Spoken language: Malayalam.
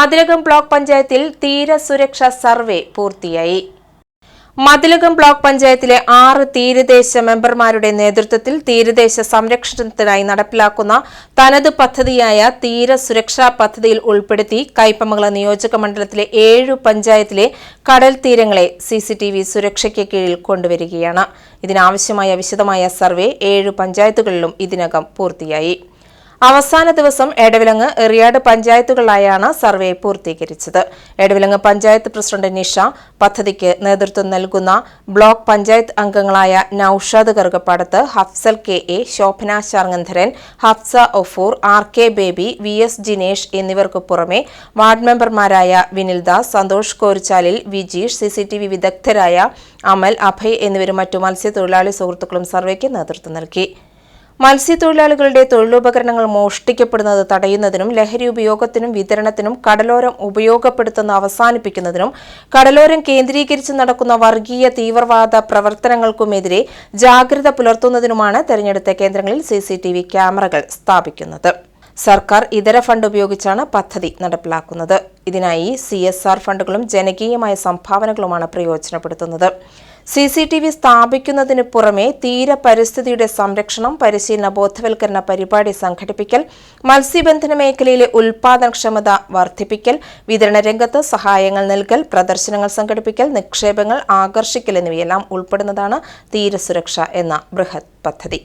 മതിലകം ബ്ലോക്ക് പഞ്ചായത്തിൽ തീരസുരക്ഷാ സർവേ പൂർത്തിയായി. മതിലകം ബ്ലോക്ക് പഞ്ചായത്തിലെ ആറ് തീരദേശ മെമ്പർമാരുടെ നേതൃത്വത്തിൽ തീരദേശ സംരക്ഷണത്തിനായി നടപ്പിലാക്കുന്ന തനത് പദ്ധതിയായ തീരസുരക്ഷാ പദ്ധതിയിൽ ഉൾപ്പെടുത്തി കൈപ്പമംഗല നിയോജക മണ്ഡലത്തിലെ ഏഴു പഞ്ചായത്തിലെ കടൽ തീരങ്ങളെ സിസിടിവി സുരക്ഷയ്ക്ക് കീഴിൽ കൊണ്ടുവരികയാണ്. ഇതിനാവശ്യമായ വിശദമായ സർവേ ഏഴു പഞ്ചായത്തുകളിലും ഇതിനകം പൂർത്തിയായി. അവസാന ദിവസം എടവിലങ്ങ് എറിയാട് പഞ്ചായത്തുകളിലായാണ് സർവേ പൂർത്തീകരിച്ചത്. എടവിലങ്ങ് പഞ്ചായത്ത് പ്രസിഡന്റ് നിഷ പദ്ധതിക്ക് നേതൃത്വം നൽകുന്ന ബ്ലോക്ക് പഞ്ചായത്ത് അംഗങ്ങളായ Noushad Karukappadath Hafsal K A Shobhana Sharngadharan Hafsa Ofoor R K Baby V S Jinesh എന്നിവർക്ക് പുറമെ വാർഡ് മെമ്പർമാരായ വിനിൽദാസ് സന്തോഷ് കോരിച്ചാലിൽ വിജീഷ് സിസിടിവി വിദഗ്ധരായ അമൽ അഭയ് എന്നിവരും മറ്റു മത്സ്യത്തൊഴിലാളി സുഹൃത്തുക്കളും സർവേക്ക് നേതൃത്വം നൽകി. മത്സ്യത്തൊഴിലാളികളുടെ തൊഴിലുപകരണങ്ങൾ മോഷ്ടിക്കപ്പെടുന്നത് തടയുന്നതിനും ലഹരി ഉപയോഗത്തിനും വിതരണത്തിനും കടലോരം ഉപയോഗപ്പെടുത്തുന്ന അവസാനിപ്പിക്കുന്നതിനും കടലോരം കേന്ദ്രീകരിച്ച് നടക്കുന്ന വർഗീയ തീവ്രവാദ പ്രവർത്തനങ്ങൾക്കുമെതിരെ ജാഗ്രത പുലർത്തുന്നതിനുമാണ് തെരഞ്ഞെടുത്ത കേന്ദ്രങ്ങളിൽ സിസിടിവി ക്യാമറകൾ സ്ഥാപിക്കുന്നത്. സർക്കാർ ഇതര ഫണ്ട് ഉപയോഗിച്ചാണ് പദ്ധതി നടപ്പിലാക്കുന്നത്. ഇതിനായി സി ഫണ്ടുകളും ജനകീയമായ സംഭാവനകളുമാണ് പ്രയോജനപ്പെടുത്തുന്നത്. സി സി ടി വി സ്ഥാപിക്കുന്നതിന് പുറമെ തീര പരിസ്ഥിതിയുടെ സംരക്ഷണം പരിശീലന ബോധവൽക്കരണ പരിപാടി സംഘടിപ്പിക്കൽ മത്സ്യബന്ധന മേഖലയിലെ ഉൽപാദനക്ഷമത വർദ്ധിപ്പിക്കൽ വിതരണ രംഗത്ത് സഹായങ്ങൾ നൽകൽ പ്രദർശനങ്ങൾ സംഘടിപ്പിക്കൽ നിക്ഷേപങ്ങൾ ആകർഷിക്കൽ എന്നിവയെല്ലാം ഉൾപ്പെടുന്നതാണ് തീരസുരക്ഷ എന്ന ബൃഹത് പദ്ധതി.